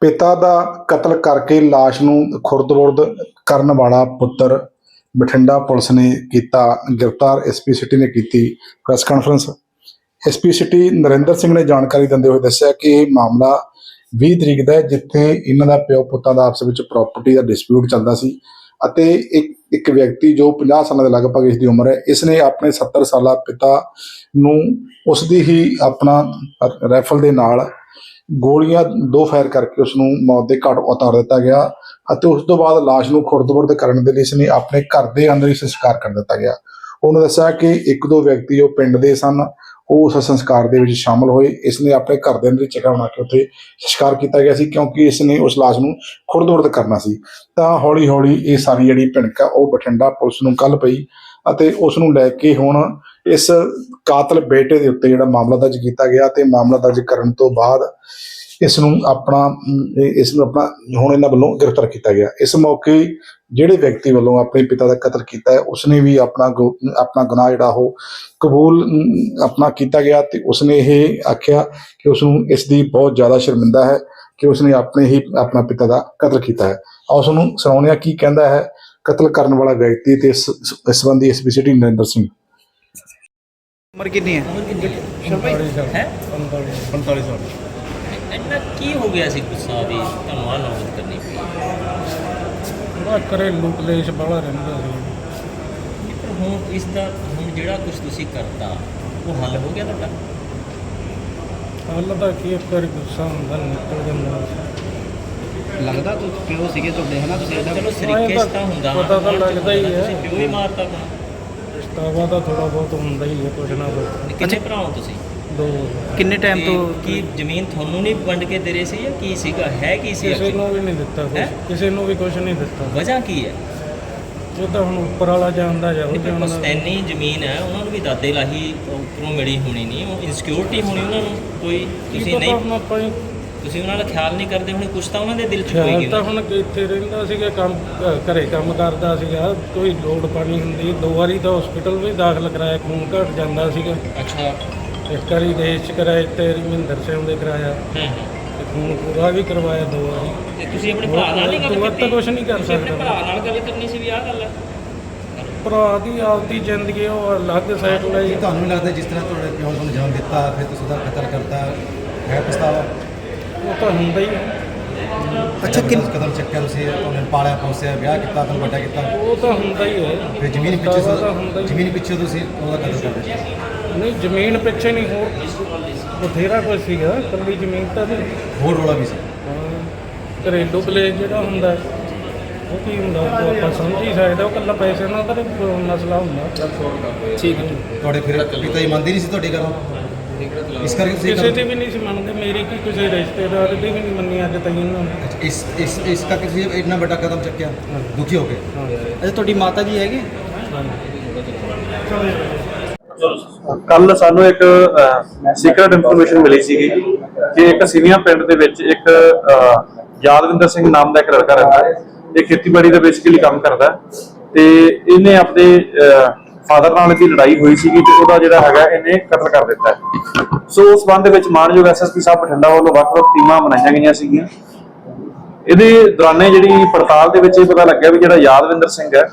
ਪਿਤਾ ਦਾ ਕਤਲ ਕਰਕੇ ਲਾਸ਼ ਨੂੰ ਖੁਰਦ-ਬੁਰਦ ਕਰਨ ਵਾਲਾ ਪੁੱਤਰ ਬਠਿੰਡਾ ਪੁਲਿਸ ਨੇ ਕੀਤਾ ਗ੍ਰਿਫਤਾਰ। ਐਸਪੀ ਸਿਟੀ ਨੇ ਕੀਤੀ press conference SP city Narinder Singh ਨੇ ਜਾਣਕਾਰੀ ਦਿੰਦੇ ਹੋਏ ਦੱਸਿਆ ਕਿ ਇਹ ਮਾਮਲਾ 20 ਤਰੀਕ ਦਾ ਹੈ, ਜਿੱਥੇ ਇਹਨਾਂ ਦਾ ਪਿਓ ਪੁੱਤਾਂ ਦਾ ਆਪਸ ਵਿੱਚ ਪ੍ਰਾਪਰਟੀ ਦਾ ਡਿਸਪਿਊਟ ਚੱਲਦਾ ਸੀ ਅਤੇ ਇੱਕ ਇੱਕ ਵਿਅਕਤੀ ਜੋ 50 ਸਾਲਾਂ ਦੇ ਲਗਭਗ ਇਸ ਦੀ ਉਮਰ ਹੈ, ਇਸ ਨੇ ਆਪਣੇ 70 ਸਾਲਾ ਪਿਤਾ ਨੂੰ ਉਸ ਦੀ ਹੀ ਆਪਣਾ ਰਾਈਫਲ ਦੇ ਨਾਲ ਗੋਲੀਆਂ ਦੋ ਫਾਇਰ ਕਰਕੇ ਉਸ ਨੂੰ ਮੌਤ ਦੇ ਘਾਟ ਉਤਾਰ ਦਿੱਤਾ ਗਿਆ ਅਤੇ ਉਸ ਤੋਂ ਬਾਅਦ ਲਾਸ਼ ਨੂੰ ਖੁਰਦ-ਬੁਰਦ ਕਰਨ ਦੇ ਲਈ ਇਸ ਨੇ ਆਪਣੇ ਘਰ ਦੇ ਅੰਦਰ ਹੀ ਸੰਸਕਾਰ ਕਰ ਦਿੱਤਾ ਗਿਆ। ਉਹਨੇ ਦੱਸਿਆ ਕਿ ਇੱਕ ਦੋ ਵਿਅਕਤੀ ਜੋ ਪਿੰਡ ਦੇ ਸਨ, ਉਹ ਉਸ ਸੰਸਕਾਰ ਦੇ ਵਿੱਚ ਸ਼ਾਮਲ ਹੋਏ। ਇਸ ਨੇ ਆਪਣੇ ਘਰ ਦੇ ਅੰਦਰ ਹੀ ਜਗ੍ਹਾ ਬਣਾ ਕੇ ਉੱਥੇ ਸੰਸਕਾਰ ਕੀਤਾ ਗਿਆ ਸੀ ਕਿਉਂਕਿ ਇਸ ਨੇ ਉਸ ਲਾਸ਼ ਨੂੰ ਖੁਰਦਬੁਰਦ ਕਰਨਾ ਸੀ। ਤਾਂ ਹੌਲੀ-ਹੌਲੀ ਇਹ ਸਾਰੀ ਜਿਹੜੀ ਭਿਣਕ ਆ, ਉਹ ਬਠਿੰਡਾ ਪੁਲਿਸ ਨੂੰ ਕੱਲ ਪਈ ਅਤੇ ਉਸ ਨੂੰ ਲੈ ਕੇ ਹੁਣ ਇਸ ਕਾਤਲ ਬੇਟੇ ਦੇ ਉੱਤੇ ਜਿਹੜਾ ਮਾਮਲਾ ਦਰਜ ਕੀਤਾ ਗਿਆ ਤੇ ਮਾਮਲਾ ਦਰਜ ਕਰਨ ਤੋਂ ਬਾਅਦ ਇਸ ਨੂੰ ਆਪਣਾ ਅਮ, ਇਸ ਨੂੰ ਆਪਣਾ ਹੁਣ ਇਹਨਾਂ ਵੱਲੋਂ ਗ੍ਰਿਫਤਾਰ ਕੀਤਾ ਗਿਆ। ਇਸ ਮੌਕੇ ਜਿਹੜੇ ਵਿਅਕਤੀ ਵੱਲੋਂ ਆਪਣੇ ਪਿਤਾ ਦਾ ਕਤਲ ਕੀਤਾ ਹੈ ਉਸਨੇ ਵੀ ਆਪਣਾ ਗੁ- ਆਪਣਾ ਗੁਨਾਹ ਜਿਹੜਾ ਉਹ ਕਬੂਲ ਆਪਣਾ ਕੀਤਾ ਗਿਆ ਤੇ ਉਸਨੇ ਇਹ ਆਖਿਆ ਕਿ ਉਸ ਨੂੰ ਇਸ ਦੀ ਬਹੁਤ ਜ਼ਿਆਦਾ ਸ਼ਰਮਿੰਦਾ ਹੈ ਕਿ ਉਸਨੇ ਆਪਣੇ ਹੀ ਆਪਣਾ ਪਿਤਾ ਦਾ ਕਤਲ ਕੀਤਾ ਹੈ। ਆਓ ਉਸ ਨੂੰ ਸੁਣਾਉਂਦੇ ਹਾਂ ਕੀ ਕਹਿੰਦਾ ਹੈ ਕਤਲ ਕਰਨ ਵਾਲਾ ਵਿਅਕਤੀ ਤੇ ਇਸ ਇਸ ਸੰਬੰਧੀ ਐਸਪੀ ਸਿਟੀ ਨਰਿੰਦਰ ਸਿੰਘ। ਉਮਰ ਕਿੰਨੀ ਹੈ? ਹੈ? 45 ਸਾਲ। ਇੰਨਾ ਕੀ ਹੋ ਗਿਆ ਸੀ ਗੁੱਸਾ ਵੀ ਤੁਹਾਨੂੰ ਆਹ ਨੌਬਤ ਕਰਨੀ ਪਈ? ਬੜਾ ਘਰੇਲੂ ਕਲੇਸ਼ ਬੜਾ ਰਹਿੰਦਾ ਸੀ। ਪਰ ਹੁਣ ਇਸ ਦਾ ਹੁਣ ਜਿਹੜਾ ਕੁਝ ਤੁਸੀਂ ਕਰਤਾ ਉਹ ਹੱਲ ਹੋ ਗਿਆ ਤੁਹਾਡਾ? ਹਾਲ ਤਾਂ ਕੀ ਇੱਕ ਵਾਰੀ ਗੁੱਸਾ ਹੁੰਦਾ ਨਿਕਲ ਜਾਂਦਾ ਲੱਗਦਾ ਤੂੰ ਪਿਓ ਸੀਗੇ ਤੁਹਾਡੇ ਹਨਾ? ਤੁਸੀਂ ਇਹਦਾ ਚਲੋ ਸਰੀਕੇ ਤਾਂ ਹੁੰਦਾ। ਪਤਾ ਤਾਂ ਲੱਗਦਾ ਹੀ ਹੈ। ਤੁਸੀਂ ਪਿਓ ਹੀ ਮਾਰਤਾ ਹੁਣ ਪਛਤਾਵਾ ਤਾਂ ਥੋੜਾ ਬਹੁਤ ਹੁੰਦਾ ਹੀ ਹੈ ਕੁਛ ਨਾ ਕੁਛ। ਕਿੰਨੇ ਭਰਾ ਹੋ ਤੁਸੀਂ? ਦੋ। ਕਿੰਨੇ ਟਾਈਮ ਤੇ ਤੋਂ ਕੀ ਜ਼ਮੀਨ ਤੁਹਾਨੂੰ ਨਹੀਂ ਵੰਡ ਕੇ ਦੇ ਰਹੇ ਸੀ ਜਾਂ ਕੀ ਸੀਗਾ? ਹੈ ਕੀ ਸੀ ਕਿਸੇ? ਨੂੰ ਵੀ ਨਹੀਂ ਦਿੱਤਾ ਹੈਂ? ਕੁਛ ਕਿਸੇ ਨੂੰ ਵੀ ਕੁਛ ਨਹੀਂ ਦਿੱਤਾ। ਵਜ੍ਹਾ ਕੀ ਹੈ? ਉਹ ਤਾਂ ਹੁਣ ਉੱਪਰ ਵਾਲਾ ਜਾਣਦਾ ਜਾ ਉਹ ਪਰ ਜਾਣਦਾ। ਪਸਤੈਨੀ ਜ਼ਮੀਨ ਹੈ ਉਹਨਾਂ ਨੂੰ ਵੀ ਦਾਦੇ ਲਾਹੀ ਉੱਪਰੋਂ ਮਿਲੀ ਹੋਣੀ ਨਹੀਂ। ਉਹ ਇਨਸਿਕਿਉਰਿਟੀ ਹੋਣੀ ਉਹਨਾਂ ਨੂੰ ਕੋਈ ਕੀ ਤੁਸੀਂ ਪਤਾ ਨਹੀਂ ਹੁਣ ਆਪਾਂ ਹੀ ਤੁਸੀਂ ਉਹਨਾਂ ਦਾ ਖਿਆਲ ਨਹੀਂ ਕਰਦੇ ਹੁਣ ਕੁਛ ਤਾਂ ਉਹਨਾਂ ਦੇ ਦਿਲ 'ਚ ਖਿਆਲ ਹੋਏਗੀ ਤਾਂ। ਹੁਣ ਇੱਥੇ ਰਹਿੰਦਾ ਸੀਗਾ ਕੰਮ ਘਰੇ ਕੰਮ ਕਰਦਾ ਸੀਗਾ ਕੋਈ ਲੋੜ ਪਾਣੀ ਹੁੰਦੀ ਦੋ ਵਾਰੀ ਤਾਂ ਹਸਪੀਟਲ ਵੀ ਦਾਖਲ ਕਰਾਇਆ ਖੂਨ ਘਟ ਜਾਂਦਾ ਸੀਗਾ। ਅੱਛਾ। ਇੱਕ ਵਾਰੀ ਦੇਸ਼ ਚ ਕਰਾਇਆ ਤੇ ਰਮਿੰਦਰ ਸਿੰਘ ਦੇ ਕਰਾਇਆ। ਹਾਂ ਹਾਂ। ਤੇ ਖੂਨ ਪੂਰਾ ਵੀ ਕਰਵਾਇਆ ਦੋ ਵਾਰੀ। ਤੇ ਤੁਸੀਂ ਆਪਣੇ ਭਰਾ ਨਾਲ ਨਹੀਂ ਗੱਲ ਕੀਤੀ? ਤਾਂ ਕੁਛ ਨਹੀਂ ਕਰ ਤੁਸੀਂ ਆਪਣੇ ਸਕਦਾ। ਭਰਾ ਨਾਲ ਗੱਲ ਕਰਨੀ ਸੀ ਵੀ ਆਹ ਗੱਲ ਹੈ ਭਰਾ ਦੀ ਆਪਦੀ ਜ਼ਿੰਦਗੀ ਉਹ ਅਲੱਗ ਸਾਈਡ ਲਈ ਕੀ ਤੁਹਾਨੂੰ ਨਹੀਂ ਲੱਗਦਾ ਜਿਸ ਤਰ੍ਹਾਂ ਤੁਹਾਡੇ ਪਿਓ ਨੂੰ ਜਨਮ ਦਿੱਤਾ ਫਿਰ ਤੁਸੀਂ ਉਹਦਾ ਕਤਲ ਕਰਤਾ ਹੈ ਪਛਤਾਵਾ? ਉਹ ਤਾਂ ਹੁੰਦਾ ਹੀ ਹੈ। ਅੱਛਾ ਕਿੰਨ ਕਦਮ ਚੱਕਿਆ ਤੁਸੀਂ ਤੁਹਾਨੂੰ ਪਾਲਿਆ ਪੋਸਿਆ ਵਿਆਹ ਕੀਤਾ ਤੁਹਾਨੂੰ ਵੱਡਾ ਕੀਤਾ। ਉਹ ਤਾਂ ਹੁੰਦਾ ਹੀ ਹੈ। ਫਿਰ ਜ਼ਮੀਨ ਪਿੱਛੇ ਤਾਂ ਹੁੰਦਾ ਹੀ ਜ਼ਮੀਨ ਪਿੱਛੇ ਤੁਸੀਂ ਉਹਦਾ ਕਤਲ ਕਰ ਦਿੱਤਾ ਨਹੀਂ ਜ਼ਮੀਨ ਪਿੱਛੇ ਨਹੀਂ ਹੋਰ ਬਥੇਰਾ ਕੁਝ ਸੀਗਾ। ਕੱਲੀ ਜ਼ਮੀਨ ਤਾਂ ਨਹੀਂ। ਹੋਰ ਰੋਲਾ ਵੀ ਸੀ। ਹਾਂ, ਘਰੇਲੂ ਕਲੇਸ਼ ਜਿਹੜਾ ਹੁੰਦਾ ਹੈ, ਉਹ ਕੀ ਹੁੰਦਾ ਉਹ ਆਪਾਂ ਸਮਝ ਹੀ ਸਕਦੇ ਉਹ ਕੱਲਾ ਪੈਸੇ ਨਾਲ ਤਾਂ ਨਹੀਂ ਮਸਲਾ ਹੁੰਦਾ। ਠੀਕ ਹੈ। ਤੁਹਾਡੇ ਫਿਰ ਪਿਤਾ ਜੀ ਮੰਨਦੇ ਨਹੀਂ ਸੀ ਤੁਹਾਡੀ ਗੱਲ ਇਸ ਕਰਕੇ ਤੁਸੀਂ ਕਿਸੇ ਤੇ ਵੀ ਨਹੀਂ ਸੀ ਮੰਨਦੇ ਮੇਰੀ ਕੀ ਕਿਸੇ ਰਿਸ਼ਤੇਦਾਰ ਦੀ ਵੀ ਨਹੀਂ ਮੰਨੀ ਅੱਜ ਤਾਈਂ ਇਹਨਾਂ ਨੇ। ਇਸ ਇਸ ਇਸ ਕਰਕੇ ਤੁਸੀਂ ਇੰਨਾ ਵੱਡਾ ਕਦਮ ਚੱਕਿਆ? ਦੁਖੀ ਹੋ ਗਏ? ਅੱਛਾ ਤੁਹਾਡੀ ਮਾਤਾ ਜੀ ਹੈਗੇ? ਕੱਲ ਸਾਨੂੰ ਇੱਕ ਸੀਕ੍ਰੀਟ ਇਨਫੋਰਮੇਸ਼ਨ ਮਿਲੀ ਸੀਗੀ ਕਿ ਇੱਕ ਸਿਵੀਆਂ ਪਿੰਡ ਦੇ ਵਿੱਚ ਇੱਕ ਯਾਦਵਿੰਦਰ ਸਿੰਘ ਨਾਮ ਦਾ ਇੱਕ ਲੜਕਾ ਰਹਿੰਦਾ ਹੈ। ਇਹ ਖੇਤੀਬਾੜੀ ਦਾ ਬੇਸਿਕਲੀ ਕੰਮ ਕਰਦਾ ਤੇ ਇਹਨੇ ਆਪਣੇ ਫਾਦਰ ਨਾਲ ਦੀ ਲੜਾਈ ਹੋਈ ਸੀਗੀ ਤੇ ਉਹਦਾ ਜਿਹੜਾ ਹੈਗਾ ਇਹਨੇ ਕਤਲ ਕਰ ਦਿੱਤਾ ਸੋ ਉਸ ਸੰਬੰਧ ਦੇ ਵਿੱਚ ਮਾਨਯੋਗ ਐਸਐਸਪੀ ਸਾਹਿਬ ਬਠਿੰਡਾ ਵੱਲੋਂ ਵੱਖ-ਵੱਖ ਟੀਮਾਂ ਬਣਾਈਆਂ ਗਈਆਂ ਸੀਗੀਆਂ। ਇਹਦੇ ਦੌਰਾਨੇ ਜਿਹੜੀ ਪੜਤਾਲ ਦੇ ਵਿੱਚ ਇਹ ਪਤਾ ਲੱਗਿਆ ਵੀ ਜਿਹੜਾ ਯਾਦਵਿੰਦਰ ਸਿੰਘ ਹੈ,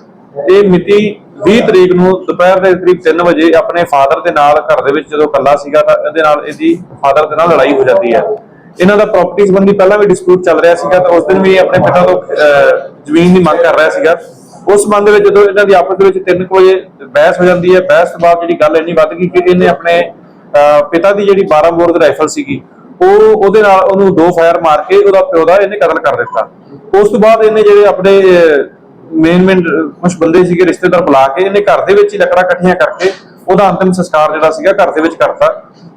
ਇਹ ਮਿਤੀ 20 ਤਰੀਕ ਨੂੰ ਦੁਪਹਿਰ ਦੇ ਕਰੀਬ 3 ਵਜੇ ਆਪਣੇ ਫਾਦਰ ਦੇ ਨਾਲ ਘਰ ਦੇ ਵਿੱਚ ਜਦੋਂ ਇਕੱਲਾ ਸੀਗਾ ਤਾਂ ਇਹਦੇ ਨਾਲ ਇਹਦੀ ਫਾਦਰ ਦੇ ਨਾਲ ਲੜਾਈ ਹੋ ਜਾਂਦੀ ਹੈ। ਇਹਨਾਂ ਦਾ ਪ੍ਰਾਪਰਟੀ ਸੰਬੰਧੀ ਪਹਿਲਾਂ ਵੀ ਡਿਸਪਿਊਟ ਚੱਲ ਰਿਹਾ ਸੀਗਾ ਤਾਂ ਉਸ ਦਿਨ ਵੀ ਆਪਣੇ ਪਿਤਾ ਤੋਂ ਜ਼ਮੀਨ ਦੀ ਮੰਗ ਕਰ ਰਿਹਾ ਸੀਗਾ। ਉਸ ਸੰਬੰਧ ਵਿੱਚ ਜਦੋਂ ਇਹਨਾਂ ਦੀ ਆਪਸ ਦੇ ਵਿੱਚ 3 ਵਜੇ ਬਹਿਸ ਹੋ ਜਾਂਦੀ ਹੈ ਬਹਿਸ ਤੋਂ ਬਾਅਦ ਜਿਹੜੀ ਗੱਲ ਇੰਨੀ ਵੱਧ ਗਈ ਕਿ ਇਹਨੇ ਆਪਣੇ ਪਿਤਾ ਦੀ ਜਿਹੜੀ 12 ਬੋਰ ਦੀ ਰਾਈਫਲ ਸੀਗੀ ਉਹ ਉਹਦੇ ਨਾਲ ਉਹਨੂੰ ਦੋ ਫਾਇਰ ਮਾਰ ਕੇ ਉਹਦਾ ਪਿਓ ਦਾ ਇਹਨੇ ਕਤਲ ਕਰ ਦਿੱਤਾ। ਉਸ ਤੋਂ ਬਾਅਦ ਇਹਨੇ ਜਿਹੜੇ ਆਪਣੇ ਮੇਨ ਮੇਨ ਕੁਝ ਬੰਦੇ ਸੀਗੇ ਰਿਸ਼ਤੇਦਾਰ ਬੁਲਾ ਕੇ ਇਹਨੇ ਘਰ ਦੇ ਵਿੱਚ ਹੀ ਲੱਕੜਾਂ ਇਕੱਠੀਆਂ ਕਰਕੇ ਉਹਦਾ ਅੰਤਿਮ ਸੰਸਕਾਰ ਜਿਹੜਾ ਸੀਗਾ ਘਰ ਦੇ ਵਿੱਚ ਕਰਤਾ।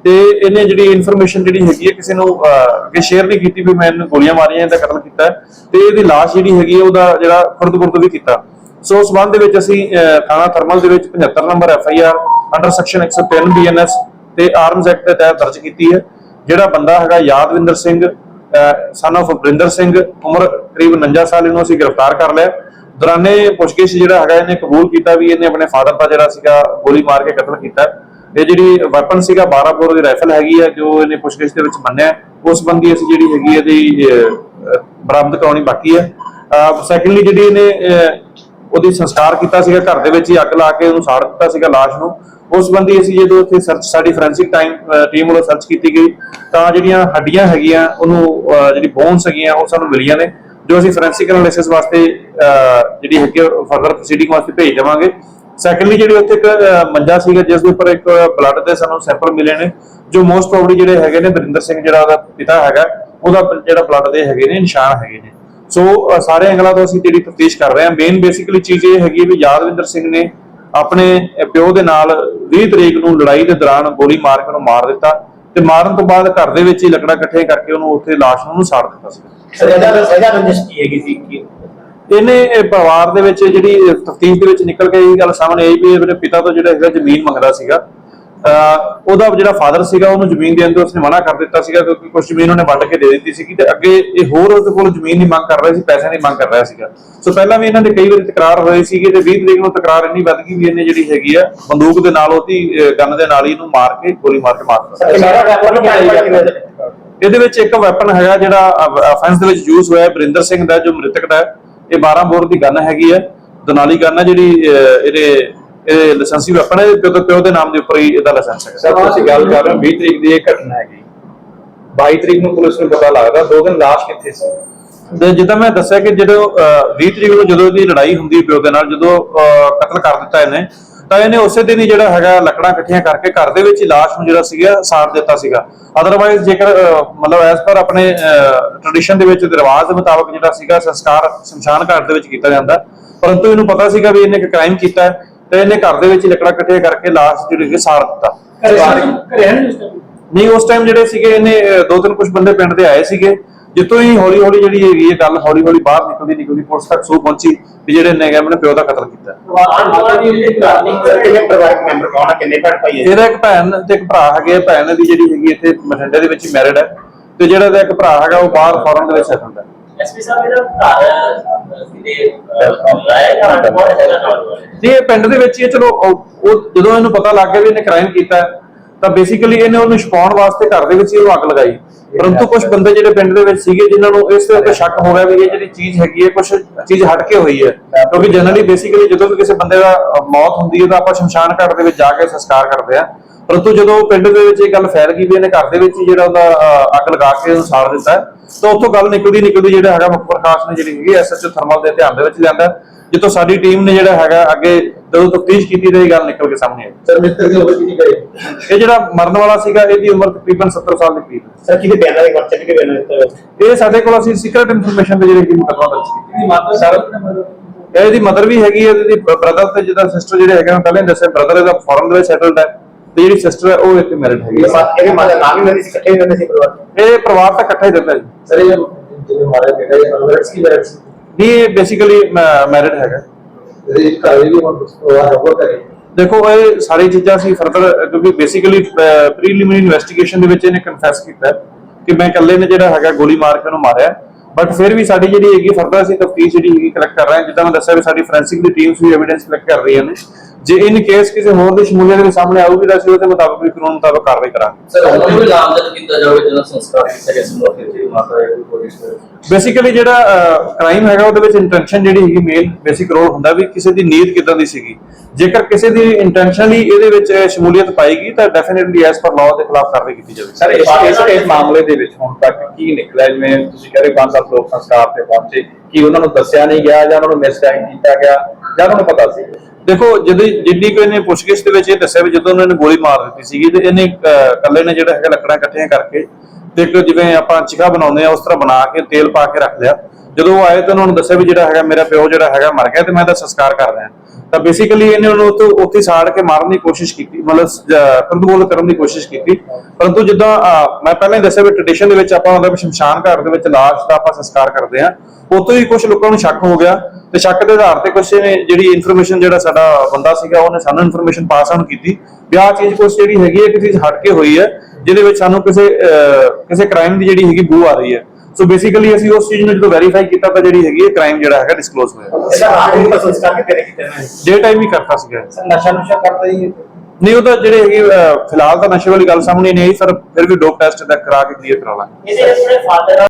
ਤੇ ਇਹਨੇ ਜਿਹੜੀ ਇਨਫੋਰਮੇਸ਼ਨ ਜਿਹੜੀ ਹੈਗੀ ਹੈ ਕਿਸੇ ਨੂੰ ਅਹ, ਸ਼ੇਅਰ ਨਹੀਂ ਕੀਤੀ ਵੀ ਮੈਂ ਇਹਨੂੰ ਗੋਲੀਆਂ ਮਾਰੀਆਂ ਇਹਦਾ ਕਤਲ ਕੀਤਾ। ਤੇ ਇਹਦੀ ਲਾਸ਼ ਜਿਹੜੀ ਹੈਗੀ ਹੈ ਉਹਦਾ ਜਿਹੜਾ ਖੁਰਦ-ਬੁਰਦ ਵੀ ਕੀਤਾ। ਸੋ ਉਸ ਦੇ ਵਿੱਚ ਅਸੀਂ ਥਾਣਾ ਥਰਮਲ ਦੇ ਵਿੱਚ 75 number F I R under section 103 B ਤੇ ਆਰਮਸ ਐਕਟ ਦੇ ਤਹਿਤ ਦਰਜ ਕੀਤੀ ਹੈ, ਜਿਹੜਾ ਬੰਦਾ ਹੈਗਾ ਯਾਦਵਿੰਦਰ ਸਿੰਘ ਸਨ of ਬਰਿੰਦਰ ਸਿੰਘ, ਉਮਰ ਕਰੀਬ 49 ਸਾਲ, ਇਹਨੂੰ ਅਸੀਂ ਗ੍ਰਿਫਤਾਰ ਕਰ ਲਿਆ। ਦੌਰਾਨੇ ਪੁੱਛਗਿੱਛ ਜਿਹੜਾ ਹੈਗਾ ਇਹਨੇ ਕਬੂਲ ਕੀਤਾ ਵੀ ਇਹਨੇ ਆਪਣੇ ਫਾਦਰ ਦਾ ਜਿਹੜਾ ਸੀਗਾ ਗੋਲੀ ਮਾਰ ਕੇ ਕਤਲ ਕੀਤਾ। ਇਹ ਜਿਹੜੀ ਵੈਪਨ ਸੀਗਾ 12 ਬੋਰ ਦੀ ਰਾਈਫਲ ਹੈਗੀ ਹੈ ਜੋ ਇਹਨੇ ਪੁੱਛਗਿੱਛ ਦੇ ਵਿੱਚ ਮੰਨਿਆ। ਉਸ ਸੰਬੰਧੀ ਅਸੀਂ ਜਿਹੜੀ ਹੈਗੀ ਇਹਦੀ ਬਰਾਮਦ ਕਰਾਉਣੀ ਬਾਕੀ ਹੈ। ਸੈਕੰਡਲੀ ਜਿਹੜੀ ਇਹਨੇ ਉਹਦੀ ਸੰਸਕਾਰ ਕੀਤਾ ਸੀਗਾ, ਘਰ ਦੇ ਵਿੱਚ ਹੀ ਅੱਗ ਲਾ ਕੇ ਉਹਨੂੰ ਸਾੜ ਦਿੱਤਾ ਸੀਗਾ ਲਾਸ਼ ਨੂੰ। ਉਸ ਸੰਬੰਧੀ ਅਸੀਂ ਜਦੋਂ ਉੱਥੇ ਸਰਚ ਸਾਡੀ ਫੋਰੈਂਸਿਕ ਟਾਈਮ ਟੀਮ ਵੱਲੋਂ ਸਰਚ ਕੀਤੀ ਗਈ, ਤਾਂ ਜਿਹੜੀਆਂ ਹੱਡੀਆਂ ਹੈਗੀਆਂ, ਉਹਨੂੰ ਜਿਹੜੀ ਬੋਨਸ ਹੈਗੀਆਂ, ਉਹ ਸਾਨੂੰ ਮਿਲੀਆਂ ਨੇ, ਜੋ ਅਸੀਂ ਫੋਰੈਂਸਿਕ ਐਨਾਲਿਸਿਸ ਵਾਸਤੇ ਜਿਹੜੀ ਹੈਗੀ ਫਰਦਰ ਪ੍ਰੋਸੀਡਿੰਗ ਵਾਸਤੇ ਭੇਜ ਦੇਵਾਂਗੇ। ਸੈਕੰਡਲੀ ਜਿਹੜੀ ਉੱਥੇ ਇੱਕ ਮੰਜਾ ਸੀਗਾ, ਜਿਸ ਦੇ ਉੱਪਰ ਇੱਕ ਬਲੱਡ ਦੇ ਸਾਨੂੰ ਸੈਂਪਲ ਮਿਲੇ ਨੇ, ਜੋ ਮੋਸਟ ਪ੍ਰੋਬਬਲੀ ਜਿਹੜੇ ਹੈਗੇ ਨੇ, ਬਰਿੰਦਰ ਸਿੰਘ ਜਿਹੜਾ ਉਹਦਾ ਪਿਤਾ ਹੈਗਾ, ਉਹਦਾ ਜਿਹੜਾ ਬਲੱਡ ਦੇ ਹੈਗੇ ਨੇ, ਨਿਸ਼ਾਨ ਹੈਗੇ ਨੇ। ਸੋ ਸਾਰੇ ਐਂਗਲਾਂ ਤੋਂ ਅਸੀਂ ਜਿਹੜੀ ਤਫਤੀਸ਼ ਕਰ ਰਹੇ ਹਾਂ। ਮੇਨ ਬੇਸਿਕਲੀ ਚੀਜ਼ ਇਹ ਹੈਗੀ ਵੀ ਯਾਦਵਿੰਦਰ ਸਿੰਘ ਨੇ ਆਪਣੇ ਪਿਓ ਦੇ ਨਾਲ 20 ਤਰੀਕ ਨੂੰ ਲੜਾਈ ਦੇ ਦੌਰਾਨ ਗੋਲੀ ਮਾਰ ਕੇ ਉਹਨੂੰ ਮਾਰ ਦਿੱਤਾ ਤੇ ਮਾਰਨ ਤੋਂ ਬਾਅਦ ਘਰ ਦੇ ਵਿੱਚ ਹੀ ਲੱਕੜਾਂ ਇਕੱਠੇ ਕਰਕੇ ਉਹਨੂੰ ਉੱਥੇ ਲਾਸ਼ ਨੂੰ ਸਾੜ ਦਿੱਤਾ ਸੀ। ਇਹਦਾ ਰੰਜਿਸ਼ ਕੀ ਹੈਗੀ ਸੀ? ਕੀ ਇਹਨੇ ਇਹ ਪਰਿਵਾਰ ਦੇ ਵਿੱਚ ਜਿਹੜੀ ਤਫਤੀਸ਼ ਦੇ ਵਿੱਚ ਨਿਕਲ ਕੇ ਇਹ ਗੱਲ ਸਾਹਮਣੇ ਆਈ ਵੀ ਇਹਦੇ ਪਿਤਾ ਤੋਂ ਜਿਹੜਾ ਹੈਗਾ ਜ਼ਮੀਨ ਮੰਗਦਾ ਸੀਗਾ। ਉਹਦਾ ਜਿਹੜਾ ਫਾਦਰ ਸੀਗਾ ਉਹਨੂੰ ਜ਼ਮੀਨ ਦੇਣ ਤੋਂ ਉਸਨੇ ਮਨਾ ਕਰ ਦਿੱਤਾ ਸੀਗਾ ਕਿਉਂਕਿ ਕੁਝ ਜ਼ਮੀਨ ਉਹਨੇ ਵੰਡ ਕੇ ਦੇ ਦਿੱਤੀ ਸੀਗੀ ਤੇ ਅੱਗੇ ਇਹ ਹੋਰ ਉਹਦੇ ਕੋਲ ਜ਼ਮੀਨ ਦੀ ਮੰਗ ਕਰ ਰਿਹਾ ਸੀ ਪੈਸਿਆਂ ਦੀ ਮੰਗ ਕਰ ਰਿਹਾ ਸੀਗਾ। ਸੋ ਪਹਿਲਾਂ ਵੀ ਇਹਨਾਂ ਦੇ ਕਈ ਵਾਰੀ ਤਕਰਾਰ ਹੋਏ ਸੀਗੇ ਤੇ 20 ਤਰੀਕ ਨੂੰ ਤਕਰਾਰ ਇੰਨੀ ਵੱਧ ਗਈ ਵੀ ਇਹਨੇ ਜਿਹੜੀ ਹੈਗੀ ਆ ਬੰਦੂਕ ਦੇ ਨਾਲ ਉਹਦੀ ਗਨ ਦੇ ਨਾਲ ਹੀ ਇਹਨੂੰ ਮਾਰ ਕੇ ਗੋਲੀ ਮਾਰ ਕੇ ਮਾਰ ਦਿੱਤਾ। ਇਹਦੇ ਵਿੱਚ ਇੱਕ ਵੈਪਨ ਹੈਗਾ ਜਿਹੜਾ ਅਫੈਂਸ ਦੇ ਵਿੱਚ ਯੂਜ਼ ਹੋਇਆ ਬਰਿੰਦਰ ਸਿੰਘ ਦਾ ਜੋ ਮ੍ਰਿਤਕ ਦਾ। ਇਹ 12 ਬੋਰ ਦੀ ਗਨ ਹੈਗੀ ਹੈ। ਦਨਾਲੀ ਗਨ ਹੈ ਜਿਹੜੀ ਇਹਦੇ ਇਹ ਲਾਇਸੈਂਸੀ ਵੈਪਨ ਹੈ ਪਿਓ ਦੇ- ਪਿਓ ਦੇ ਨਾਮ ਦੇ ਉੱਪਰ ਹੀ ਇਹਦਾ ਲਾਇਸੈਂਸ ਹੈਗਾ। ਸਰ ਤੁਸੀਂ ਗੱਲ ਕਰ ਰਹੇ ਹੋ 20 ਤਰੀਕ ਦੀ ਇਹ ਘਟਨਾ ਹੈਗੀ। 22 ਤਰੀਕ ਨੂੰ ਪੁਲਿਸ ਨੂੰ ਪਤਾ ਲੱਗਦਾ ਦੋ ਦਿਨ ਲਾਸ਼ ਕਿੱਥੇ ਸੀ? ਤੇ ਜਿੱਦਾਂ ਮੈਂ ਦੱਸਿਆ ਕਿ ਜਦੋਂ ਅਹ, 20 ਤਰੀਕ ਨੂੰ ਜਦੋਂ ਇਹਦੀ ਲੜਾਈ ਹੁੰਦੀ ਪਿਓ ਦੇ ਨਾਲ ਜਦੋਂ ਕਤਲ ਕਰ ਦਿੱਤਾ ਇਹਨੇ ਤਾਂ ਇਹਨੇ ਉਸੇ ਦਿਨ ਹੀ ਜਿਹੜਾ ਹੈਗਾ ਲੱਕੜਾਂ ਇਕੱਠੀਆਂ ਕਰਕੇ ਘਰ ਦੇ ਵਿੱਚ ਹੀ ਲਾਸ਼ ਨੂੰ ਜਿਹੜਾ ਸੀਗਾ ਸਾੜ ਦਿੱਤਾ ਸੀਗਾ। ਅਦਰਵਾਈਜ਼ ਜੇਕਰ ਮਤਲਬ ਐਸ ਪਰ ਆਪਣੇ ਟ੍ਰੈਡੀਸ਼ਨ ਦੇ ਵਿੱਚ ਤੇ ਰਿਵਾਜ ਦੇ ਮੁਤਾਬਕ ਜਿਹੜਾ ਸੀਗਾ ਸੰਸਕਾਰ ਸ਼ਮਸ਼ਾਨ ਘਾਟ ਦੇ ਵਿੱਚ ਕੀਤਾ ਜਾਂਦਾ। ਪਰੰਤੂ ਇਹਨੂੰ ਪਤਾ ਸੀਗਾ ਵੀ ਇਹਨੇ ਇੱਕ ਕ੍ਰਾਈਮ ਕੀਤਾ ਹੈ। ਤੇ ਇਹਨੇ ਘਰ ਦੇ ਵਿੱਚ ਲੱਕੜਾਂ ਇਕੱਠੀਆਂ ਕਰਕੇ ਲਾਸ਼ ਜਿਹੜੀ ਕਿ ਸਾੜ ਦਿੱਤਾ। ਨਹੀਂ ਉਸ ਟਾਈਮ ਜਿਹੜੇ ਸੀਗੇ ਇਹਨੇ ਦੋ ਤਿੰਨ ਕੁਝ ਬੰਦੇ ਪਿੰਡ ਦੇ ਆਏ ਸੀਗੇ। ਜਿੱਤੋਂ ਹੀ ਹੌਲੀ ਹੌਲੀ ਜਿਹੜੀ ਇਹ ਗੱਲ ਹੌਲੀ ਹੌਲੀ ਬਾਹਰ ਨਿਕਲਦੀ ਨਿਕਲਦੀ ਪੁਲਿਸ ਤੱਕ ਸੂ ਪਹੁੰਚੀ ਵੀ ਜਿਹੜੇ ਨੇ ਆਪਣੇ ਪਿਓ ਦਾ ਕਤਲ ਕੀਤਾ। ਇਹਦਾ ਇੱਕ ਭੈਣ ਤੇ ਇੱਕ ਭਰਾ ਹੈਗੇ। ਭੈਣ ਦੀ ਜਿਹੜੀ ਹੈਗੀ ਇੱਥੇ ਬਠਿੰਡੇ ਦੇ ਵਿੱਚ ਮੈਰਿਡ ਹੈ ਤੇ ਜਿਹੜਾ ਇਹਦਾ ਇੱਕ ਭਰਾ ਹੈਗਾ ਉਹ ਬਾਹਰ ਫੋਰਨ ਦੇ ਵਿੱਚ ਸੈਟਲਡ ਹੈ ਐਸਪੀ ਸਾਹਿਬ ਇਹਦਾ ਘਰ ਕਿਤੇ ਲਾਇਆ ਜਾਂ ਕੌਣ ਹੈਗਾ ਨਾਲ ਜੀ ਇਹ ਪਿੰਡ ਦੇ ਵਿੱਚ ਹੀ ਹੈ, ਚਲੋ ਉਹ ਉਹ ਜਦੋਂ ਇਹਨੂੰ ਪਤਾ ਲੱਗ ਗਿਆ ਵੀ ਇਹਨੇ ਕ੍ਰਾਈਮ ਕੀਤਾ ਹੈ, ਤਾਂ ਬੇਸਿਕਲੀ ਇਹਨੇ ਉਹਨੂੰ ਛੁਪਾਉਣ ਵਾਸਤੇ ਘਰ ਦੇ ਵਿੱਚ ਹੀ ਉਹਨੂੰ ਅੱਗ ਲਗਾਈ। ਪਰੰਤੂ ਕੁਝ ਬੰਦੇ ਜਿਹੜੇ ਪਿੰਡ ਦੇ ਵਿੱਚ ਸੀਗੇ ਜਿਨ੍ਹਾਂ ਨੂੰ ਇਸ ਦੇ ਉੱਤੇ ਸ਼ੱਕ ਹੋ ਗਿਆ ਵੀ ਇਹ ਜਿਹੜੀ ਚੀਜ਼ ਹੈਗੀ ਹੈ ਕੁਝ ਚੀਜ਼ ਹਟ ਕੇ ਹੋਈ ਹੈ। ਕਿਉਂਕਿ ਜਨਰਲੀ ਬੇਸਿਕਲੀ ਜਦੋਂ ਵੀ ਕਿਸੇ ਬੰਦੇ ਦਾ ਅ, ਮੌਤ ਹੁੰਦੀ ਹੈ ਤਾਂ ਆਪਾਂ ਸ਼ਮਸ਼ਾਨ ਘਾਟ ਦੇ ਵਿੱਚ ਜਾ ਕੇ ਸੰਸਕਾਰ ਕਰਦੇ ਆ ਪਰੰਤੂ ਜਦੋਂ ਪਿੰਡ ਦੇ ਵਿੱਚ ਇਹ ਗੱਲ ਫੈਲ ਗਈ ਵੀ ਇਹਨੇ ਘਰ ਦੇ ਵਿੱਚ ਹੀ ਜਿਹੜਾ ਉਹਦਾ ਅ, ਅੱਗ ਲਗਾ ਕੇ ਉਹਨੂੰ ਸਾੜ ਦਿੱਤਾ ਹੈ, ਤਾਂ ਉੱਥੋਂ ਗੱਲ ਨਿਕਲਦੀ ਨਿਕਲਦੀ ਜਿਹੜਾ ਹੈਗਾ ਮੁਖ ਪ੍ਰਕਾਸ਼ ਨੇ ਜਿਹੜੀ ਹੈਗੀ ਐਸਐਚਓ ਥਰਮਲ ਦੇ ਧਿਆਨ ਦੇ ਵਿੱਚ ਲਿਆਂਦਾ। ਜਿੱਥੋਂ ਸਾਡੀ ਟੀਮ ਨੇ ਜਿਹੜਾ ਹੈਗਾ ਅੱਗੇ ਜਦੋਂ ਤਫਤੀਸ਼ ਕੀਤੀ ਤਾਂ ਇਹ ਗੱਲ ਨਿਕਲ ਕੇ ਸਾਹਮਣੇ ਆਈ। ਸਰ ਮਿੱਤਰ ਦੀ ਉਮਰ ਕਿੰਨੀ ਗਈ ਇਹ ਜਿਹੜਾ ਮਰਨ ਵਾਲਾ ਸੀਗਾ ਇਹਦੀ ਉਮਰ ਤਕਰੀਬਨ 70 ਸਾਲ ਦੇ ਕਰੀਬ। ਸਰ ਕਿਤੇ ਬਿਆਨਾਂ ਦੇ ਵਰਚਨ ਕੇ ਬਿਆਨਾਂ ਦਿੱਤਾ ਇਹ ਸਾਡੇ ਕੋਲ ਅਸੀਂ ਸੀਕ੍ਰੀਟ ਇਨਫੋਰਮੇਸ਼ਨ ਤੇ ਜਿਹੜੀ ਕਿ ਮੁਕੱਦਮਾ ਦਰਜ ਕੀਤਾ। ਸਰ? ਇਹਦੀ ਮਦਰ ਵੀ ਹੈਗੀ ਹੈ ਇਹਦੀ ਬ੍ਰਦਰ ਤੇ ਜਿਹਦਾ ਸਿਸਟਰ ਜਿਹੜੇ ਹੈਗੇ ਮੈਂ ਪਹਿਲਾਂ ਦੱਸਿਆ ਬ੍ਰਦਰ ਇਹਦਾ ਫੋਰਨ ਦੇ ਵਿੱਚ ਸੈਟਲਡ ਹੈ। ਤੇ ਜਿਹੜੀ ਸਿਸਟਰ ਹੈ ਉਹ ਇੱਥੇ ਮੈਰਿਡ ਹੈਗੀ ਹੈ ਇਹਦੇ ਮਾਤਾ ਨਾਮ ਹੀ ਨਹੀਂ ਸੀ ਇਕੱਠੇ ਹੀ ਰਹਿੰਦੇ ਸੀ ਪਰਿਵਾਰ? ਇਹ ਪਰਿਵਾਰ ਤਾਂ ਇਕੱਠਾ ਹੀ ਰਹਿੰਦਾ ਜੀ। ਸਰ ਇਹ ਜਿਹਨੇ ਮਾਰਿਆ ਬੇਟਾ ਇਹ ਅਨਵਰਟਸ ਕੀ ਬੈਠ ਸੀ? ਨਹੀਂ ਇਹ ਬੇਸਿਕਲੀ ਮੈਰਿਡ ਹੈਗਾ। ਇਹ ਘਰ ਵੀ ਹੁਣ ਉਹ ਰਬਰ ਕਰੇ ਦੇਖੋ ਇਹ ਸਾਰੀ ਚੀਜ਼ਾਂ ਅਸੀਂ ਫਰਦਰ ਕਿਉਂਕਿ ਬੇਸਿਕਲੀ ਪ੍ਰੀਲਿਮਿਨਰੀ ਇਨਵੈਸਟੀਗੇਸ਼ਨ ਦੇ ਵਿੱਚ ਇਹਨੇ ਕਨਫੈਸ ਕੀਤਾ ਹੈ ਕਿ ਮੈਂ ਇਕੱਲੇ ਨੇ ਜਿਹੜਾ ਹੈਗਾ ਗੋਲੀ ਮਾਰ ਕੇ ਉਹਨੂੰ ਮਾਰਿਆ। ਬਟ ਫਿਰ ਵੀ ਸਾਡੀ ਜਿਹੜੀ ਹੈਗੀ ਫਰਦਰ ਅਸੀਂ ਤਫਤੀਸ਼ ਜਿਹੜੀ ਹੈਗੀ ਕਲੈਕਟ ਕਰ ਰਹੇ ਹਾਂ। ਜਿੱਦਾਂ ਮੈਂ ਦੱਸਿਆ ਵੀ ਸਾਡੀ ਫੋਰੈਂਸਿਕ ਦੀ ਟੀਮਸ ਵੀ ਐਵੀਡੈਂਸ ਕਲੈਕਟ ਕਰ ਰਹੀਆਂ ਨੇ। ਜੇ ਇਨ ਕੇਸ ਕਿਸੇ ਹੋਰ ਦੀ ਸ਼ਮੂਲੀਅਤ ਦੇ ਸਾਹਮਣੇ ਆਊਗੀ ਤਾਂ ਅਸੀਂ ਉਹਦੇ ਮੁਤਾਬਕ ਵੀ ਕਾਨੂੰਨ ਮੁਤਾਬਕ ਕਾਰਵਾਈ ਕਰਾਂਗੇ। ਸਰ ਉਹਨਾਂ ਨੂੰ ਨਾਮਜ਼ਦ ਕੀਤਾ ਜਾਵੇ ਜਦੋਂ ਸੰਸਕਾਰ ਕੀਤਾ ਗਿਆ ਸੀ ਮੌਕੇ ਤੇ, ਮਾਤਾ ਜੀ ਪੁਲਿਸ ਬੇਸਿਕਲੀ ਜਿਹੜਾ ਕ੍ਰਾਈਮ ਹੈਗਾ ਉਹਦੇ ਵਿੱਚ ਇੰਟੈਂਸ਼ਨ ਜਿਹੜੀ ਹੈਗੀ ਮੇਨ ਬੇਸਿਕ ਰੋਲ ਹੁੰਦਾ ਵੀ ਕਿਸੇ ਦੀ ਨੀਅਤ ਕਿਦਾਂ ਦੀ ਸੀਗੀ। ਜੇਕਰ ਕਿਸੇ ਦੀ ਇੰਟੈਂਸ਼ਨਲੀ ਇਹਦੇ ਵਿੱਚ ਸ਼ਮੂਲੀਅਤ ਪਾਏਗੀ ਤਾਂ ਡੈਫੀਨਿਟਲੀ ਐਸ ਪਰ ਲਾਅ ਦੇ ਖਿਲਾਫ ਕਾਰਵਾਈ ਕੀਤੀ ਜਾਵੇਗੀ। ਸਰ ਇਸ ਇਸ ਇਸ ਮਾਮਲੇ ਦੇ ਵਿੱਚ ਹੁਣ ਤੱਕ ਕੀ ਨਿਕਲਿਆ? ਜਿਵੇਂ ਤੁਸੀਂ ਕਹਿ ਰਹੇ ਪੰਜ ਸੱਤ ਲੋਕ ਸੰਸਕਾਰ ਤੇ ਪਹੁੰਚੇ ਕੀ ਉਹਨਾਂ ਨੂੰ ਦੱਸਿਆ ਨਹੀਂ ਗਿਆ ਜਾਂ ਉਹਨਾਂ ਨੂੰ ਮਿਸਗਾਈਡ ਕੀਤਾ ਗਿਆ? ਜਾਂ ਉਹਨਾਂ ਨੂੰ ਪਤਾ ਸੀ? ਦੇਖੋ ਜਦੋਂ ਜਿੰਨੀ ਕੋਈ ਨੇ ਪੁੱਛਗਿੱਛ ਦੇ ਵਿੱਚ ਇਹ ਦੱਸਿਆ ਵੀ ਜਦੋਂ ਉਹਨਾਂ ਨੇ ਗੋਲੀ ਮਾਰ ਦਿੱਤੀ ਸੀਗੀ ਤੇ ਇਹਨੇ ਇਕੱਲੇ ਨੇ ਜਿਹੜਾ ਹੈਗਾ ਲੱਕੜਾਂ ਇਕੱਠੀਆਂ ਕਰਕੇ ਇੱਕ ਜਿਵੇਂ ਆਪਾਂ ਚਿਕਾ ਬਣਾਉਂਦੇ ਆ ਉਸ ਤਰ੍ਹਾਂ ਬਣਾ ਕੇ ਤੇਲ ਪਾ ਕੇ ਰੱਖ ਲਿਆ ਜਦੋਂ ਉਹ ਆਏ ਤਾਂ ਉਹਨਾਂ ਨੂੰ ਦੱਸਿਆ ਵੀ ਜਿਹੜਾ ਹੈਗਾ, ਮੇਰਾ ਪਿਓ ਜਿਹੜਾ ਹੈਗਾ ਮਰ ਗਿਆ ਤੇ ਮੈਂ ਇਹਦਾ ਸੰਸਕਾਰ ਕਰ ਰਿਹਾ। ਤਾਂ ਬੇਸਿਕਲੀ ਇਹਨੇ ਉਹਨੂੰ ਉੱਥੇ ਸਾੜ ਕੇ ਮਾਰਨ ਦੀ ਕੋਸ਼ਿਸ਼ ਕੀਤੀ, ਮਤਲਬ ਕੰਟਰੋਲ ਕਰਨ ਦੀ ਕੋਸ਼ਿਸ਼ ਕੀਤੀ। ਪਰੰਤੂ ਜਿੱਦਾਂ ਮੈਂ ਪਹਿਲਾਂ ਹੀ ਦੱਸਿਆ ਵੀ ਟ੍ਰੈਡੀਸ਼ਨ ਦੇ ਵਿੱਚ ਆਪਾਂ ਹੁੰਦਾ ਸ਼ਮਸ਼ਾਨ ਘਾਟ ਦੇ ਵਿੱਚ ਲਾਸ਼ ਦਾ ਆਪਾਂ ਸੰਸਕਾਰ ਕਰਦੇ ਆ ਉੱਥੋਂ ਹੀ ਕੁਝ ਲੋਕਾਂ ਨੂੰ ਸ਼ੱਕ ਹੋ ਗਿਆ ਤੇ ਸ਼ੱਕ ਦੇ ਆਧਾਰ ਤੇ ਕੁਝ ਨੇ ਜਿਹੜੀ ਇਨਫੋਰਮੇਸ਼ਨ ਜਿਹੜਾ ਸਾਡਾ ਬੰਦਾ ਸੀਗਾ ਉਹਨੇ ਸਾਨੂੰ ਇਨਫੋਰਮੇਸ਼ਨ ਪਾਸ ਆਨ ਕੀਤੀ। ਵੀ ਆਹ ਚੀਜ਼ ਕੁਝ ਜਿਹੜੀ ਹੈਗੀ ਹੈ ਕਿ ਚੀਜ਼ ਹਟ ਕੇ ਹੋਈ ਹੈ ਜਿਹਦੇ ਵਿੱਚ ਸਾਨੂੰ ਕਿਸੇ ਕਿਸੇ ਕ੍ਰਾਈਮ ਦੀ ਜਿਹੜੀ ਹੈਗੀ ਬੂ ਆ ਰਹੀ ਹੈ। ਸੋ ਬੇਸਿਕਲੀ ਅਸੀਂ ਉਸ ਚੀਜ਼ ਨੂੰ ਜਦੋਂ ਵੈਰੀਫਾਈ ਕੀਤਾ ਤਾਂ ਜਿਹੜੀ ਹੈਗੀ ਹੈ ਕ੍ਰਾਈਮ ਜਿਹੜਾ ਹੈਗਾ ਡਿਸਕਲੋਜ਼ ਹੋਇਆ। ਇਹਦਾ ਆਖਰੀ ਦਾ ਸੰਸਕਾਰ ਕਿਤੇ ਨਹੀਂ ਕੀਤਾ ਡੇ ਟਾਈਮ ਹੀ ਕਰਤਾ ਸੀਗਾ। ਸਰ ਨਸ਼ਾ ਨੁਸ਼ਾ ਕਰਦਾ ਹੀ ਨਹੀਂ ਉਹ ਤਾਂ ਜਿਹੜੇ ਹੈਗੇ ਫਿਲਹਾਲ ਤਾਂ ਨਸ਼ੇ ਵਾਲੀ ਗੱਲ ਸਾਹਮਣੇ ਨਹੀਂ ਆਈ ਪਰ ਫਿਰ ਵੀ ਡੋਪ ਟੈਸਟ ਦਾ ਕਰਾ ਕੇ ਕਲੀਅਰ ਕਰਾ ਲਾਂਗੇ। ਇਹਦੇ ਜਿਹੜੇ ਫਾਦਰ